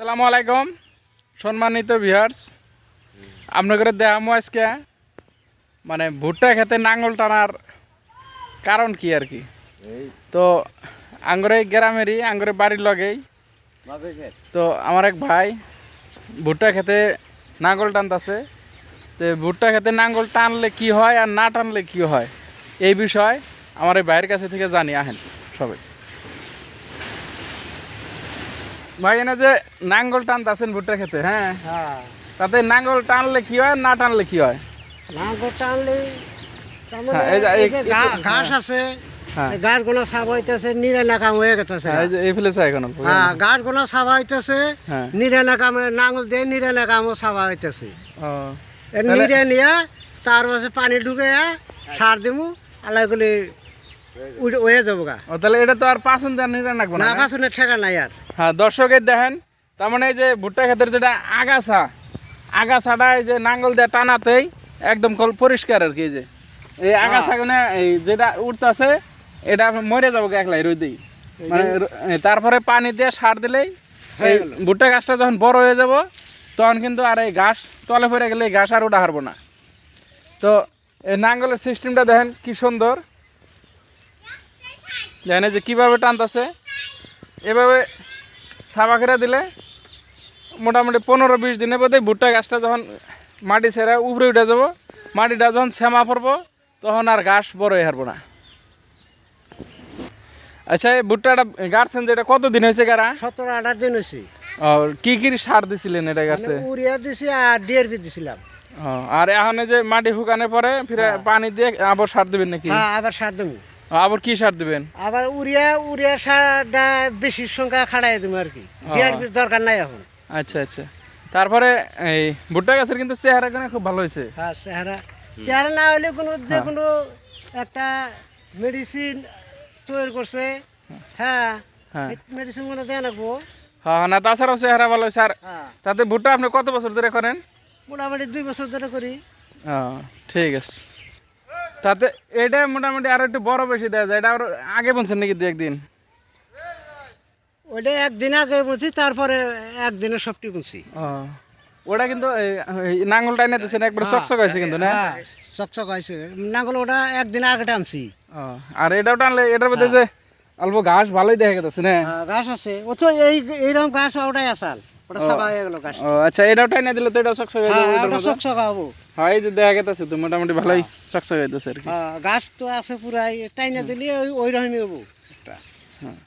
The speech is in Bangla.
আসসালামু আলাইকুম সম্মানিত ভিউয়ার্স আপনাদের দেখামো আজকে মানে ভুট্টা খেতে নাঙ্গল টানার কারণ কি আর কি? তো আঙ্গরে গ্রামেরই আঙ্গরে বাড়ির লগেই। তো আমার এক ভাই ভুট্টা খেতে নাঙ্গল টানতেছে। তো ভুট্টা খেতে নাঙ্গল টানলে কি হয় আর না টানলে কি হয় এই বিষয় আমার এই ভাইয়ের কাছে থেকে জানি আহেন সবাই। ভাই এনে যে নাঙ্গল টানতেছেন ভুট্টা খেতে হ্যাঁ? হ্যাঁ। তাতে নাঙ্গল টানলে কি হয় না টানলে কি হয়? নাঙ্গল টানলে। ঘাস আছে গাছ গোনা সাবা হইতেছে নিরে নাকাম হয়ে গেছে হ্যাঁ, এই ফেলেছে এখন হ্যাঁ গাছ। গোনা হইতেছে হ্যাঁ। নিরে নাকাম নাঙ্গল দিয়ে নিরে নাকামও সাবা হইতেছে। নিরে নিয়ে তার পাশে পানি ঢুকে সার দিমু আল্লাহ গুলি যাব গা। তাহলে এটা তো আর পাঁচন রাখব না না না? ঠেকা নাই আর। হ্যাঁ দর্শকের দেখেন তার মানে এই যে ভুট্টা ক্ষেতের যেটা আগাছা আগাছাটা এই যে নাঙ্গল দিয়ে টানাতেই একদম কল পরিষ্কার আর কি যে। এই আগাছা গুনে এই যেটা উঠতেছে এটা মরে যাব একলাই রোদেই মানে তারপরে পানি দিয়ে সার দিলেই এই ভুট্টা গাছটা যখন বড় হয়ে যাব তখন কিন্তু আর এই ঘাস তলে পড়ে গেলে এই ঘাস আর ওটা হারবো না। তো এই নাঙ্গলের সিস্টেমটা দেখেন কি সুন্দর। দেখেন যে কীভাবে টানতেছে? এভাবে সাবাকেরা দিলে মোটামুটি পনেরো বিশ দিনের মধ্যে ভুট্টা গাছটা যখন মাটি ছেড়ে উপরে উঠে যাব মাটিটা যখন শ্যামা পড়ব তখন আর ঘাস বড় হয়ে হারবো না। আচ্ছা এই ভুট্টাটা গাড়ছেন যে এটা কতদিন হয়েছে গাড়া? সতেরো আঠাশ দিন হয়েছে। কি কি সার দিছিলেন এটা গাড়তে? উড়িয়া দিছি আর ডিএরপি দিছিলাম। আর এখন যে মাটি শুকানোর পরে ফিরে পানি দিয়ে আবার সার দিবেন নাকি? হ্যাঁ আবার সার দেবো। ও, আবার কি সার দিবেন? আবার উড়িয়া উড়িয়া সারটা বেশি সংখ্যা খাড়াই দেবো আর কি। ডিআরপির দরকার নাই এখন। আচ্ছা আচ্ছা। তারপরে এই ভুট্টা গাছের কিন্তু চেহারা কিন্তু খুব ভালো হয়েছে। হ্যাঁ চেহারা। চেহারা না হলে কোনো যে কোনো একটা মেডিসিন তৈরি করছে। হ্যাঁ হ্যাঁ। মেডিসিনগুলো দেওয়া রাখব হ্যাঁ না তাছাড়াও চেহারা ভালো হ্যাঁ। তাতে ভুট্টা আপনি কত বছর ধরে করেন? মোটামুটি দুই বছর ধরে করি। ঠিক আছে। তাতে এটা মোটামুটি আরও একটু বড় বেশি দেওয়া যায়। এটা আরও আগে বলছেন নাকি দু একদিন? ওইটা একদিন আগে বলছি তারপরে একদিনে সবটি বলছি ওটা কিন্তু নাঙ্গলটা এনে দিচ্ছেন একবার চকচক হয়েছে কিন্তু না? হ্যাঁ চকচক হয়েছে। নাঙ্গল ওটা একদিন আগে টানছি। আর এটাও টানলে এটার মধ্যে যে অল্প ঘাস ভালোই দেখা গেছে না? হ্যাঁ, গাছ আছে। ও তো এই এইরকম গাছ ওটাই আসাল। ওটা সাবা হয়ে গেল গাছ ও আচ্ছা এটাও টাইনে দিলে তো এটা চকচক হয়ে যাবে হ্যাঁ হব। হয় এই যে দেখা গেছে তো মোটামুটি ভালোই চকচক হইতেছে আর কি। হ্যাঁ গাছ তো আছে পুরাই টাইনা দিলে ওই ওই রকমই হব। হ্যাঁ।